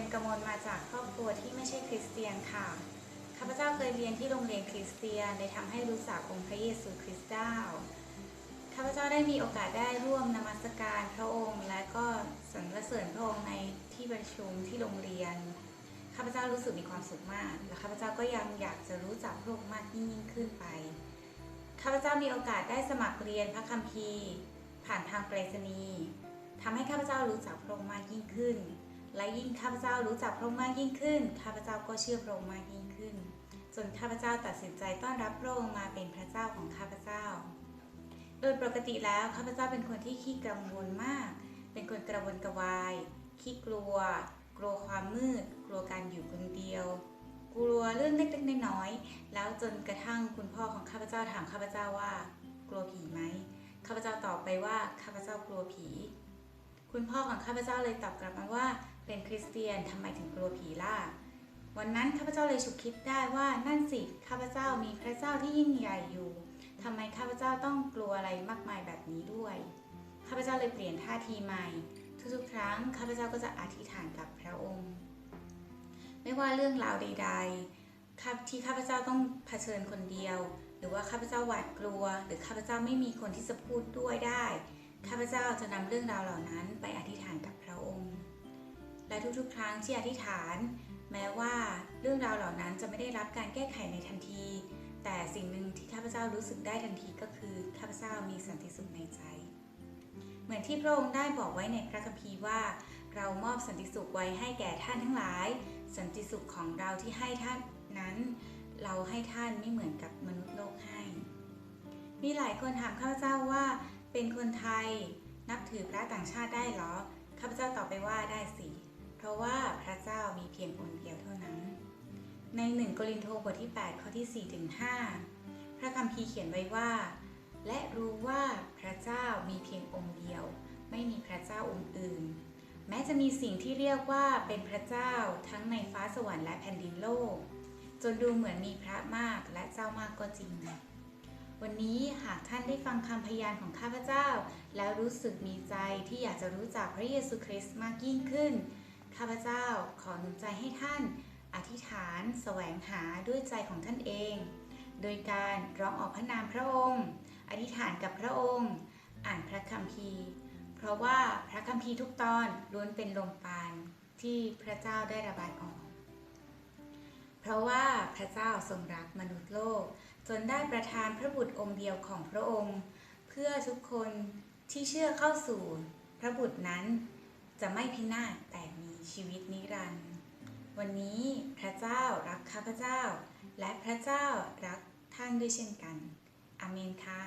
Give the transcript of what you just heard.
มกมลมาจากครอบครัวที่ไม่ใช่คริสเตียนค่ะ ข้าพเจ้าเคยเรียนที่โรงเรียนคริสเตียนได้ทำให้รู้จักองค์พระเยซูคริสต์เจ้า ข้าพเจ้าได้มีโอกาสได้ร่วมนมัสการพระองค์ และก็สรรเสริญพระองค์ในที่ประชุมที่โรงเรียน ข้าพเจ้ารู้สึกมีความสุขมาก และข้าพเจ้าก็ยังอยากจะรู้จักพระองค์มากยิ่งขึ้นไป ข้าพเจ้ามีโอกาสได้สมัครเรียนพระคัมภีร์ ผ่านทางไปรษณีย์ทำให้ข้าพเจ้ารู้จักพระองค์มากยิ่งขึ้น และยิ่งข้าพเจ้ารู้จักพระองค์มากยิ่งขึ้น ข้าพเจ้าก็เชื่อพระองค์มากยิ่งขึ้น จนข้าพเจ้าตัดสินใจต้อนรับพระองค์มาเป็นพระเจ้าของข้าพเจ้า โดยปกติแล้วข้าพเจ้าเป็นคนที่ขี้กังวลมาก เป็นคนกระวนกระวาย ขี้กลัว กลัวความมืด กลัวการอยู่คนเดียว กลัวเรื่องเล็กๆน้อยๆ แล้วจนกระทั่งคุณพ่อของข้าพเจ้าถามข้าพเจ้าว่า กลัวผีไหม ข้าพเจ้าตอบไปว่าข้าพเจ้ากลัวผี คุณพ่อของข้าพเจ้าเลยตอบกลับมาว่า เป็นคริสเตียนทำไมถึงกลัวผีล่ะ วันนั้นข้าพเจ้าเลยฉุกคิดได้ว่านั่นสิข้าพเจ้ามีพระเจ้าที่ยิ่งใหญ่อยู่ทำไมข้าพเจ้าต้องกลัวอะไรมากมายแบบนี้ด้วย ข้าพเจ้าเลยเปลี่ยนท่าทีใหม่ ทุกๆ ครั้งข้าพเจ้าก็จะอธิษฐานกับพระองค์ ไม่ว่าเรื่องราวใดๆครับที่ข้าพเจ้าต้องเผชิญคนเดียว หรือว่าข้าพเจ้าหวาดกลัว หรือข้าพเจ้าไม่มีคนที่จะพูดด้วยได้ ข้าพเจ้าจะนำเรื่องราวเหล่านั้นไปอธิษฐานกับพระองค์ และทุกๆ ครั้งที่อธิษฐาน แม้ว่าเรื่องราวเหล่านั้นจะไม่ได้รับการแก้ไขในทันที แต่สิ่งหนึ่งที่ข้าพเจ้ารู้สึกได้ทันทีก็คือข้าพเจ้ามีสันติสุขในใจ เหมือนที่พระองค์ได้บอกไว้ในพระคัมภีร์ว่า เรามอบสันติสุขไว้ให้แก่ท่านทั้งหลาย สันติสุขของเราที่ให้ท่านนั้น เราให้ท่านไม่เหมือนกับมนุษย์โลกให้ มีหลายคนถามข้าพเจ้าว่า นับถือพระต่างชาติได้หรอ ข้าพเจ้าตอบไปว่าได้สิ เพราะว่าพระเจ้ามีเพียงองค์เดียวเท่านั้น ในหนึ่งโกรินโทบทที่ 8 ข้อที่4ถึง5พระคัมภีร์เขียนไว้ว่า และรู้ว่าพระเจ้ามีเพียงองค์เดียว ไม่มีพระเจ้าองค์อื่น แม้จะมีสิ่งที่เรียกว่าเป็นพระเจ้าทั้งในฟ้าสวรรค์และแผ่นดินโลก จนดูเหมือนมีพระมากและเจ้ามากก็จริง วันนี้หากท่านได้ฟังคำพยานของข้าพเจ้า แล้วรู้สึกมีใจที่อยากจะรู้จักพระเยซูคริสต์มากยิ่งขึ้น ข้าพเจ้าขอหนุนใจให้ท่าน อธิษฐานแสวงหาด้วยใจของท่านเอง โดยการร้องออกพระนามพระองค์ อธิษฐานกับพระองค์ อ่านพระคัมภีร์ เพราะว่าพระคัมภีร์ทุกตอนล้วนเป็นลมปานที่พระเจ้าได้ระบายออก เพราะว่าพระเจ้าทรงรักมนุษย์โลก จนได้ประทานพระบุตรองค์เดียวของพระองค์ เพื่อทุกคนที่เชื่อเข้าสู่พระบุตรนั้น จะไม่พินาศแต่มีชีวิตนิรันดร์วันนี้พระเจ้ารักข้าพเจ้า และพระเจ้ารักท่านด้วยเช่นกัน อเมนค่ะ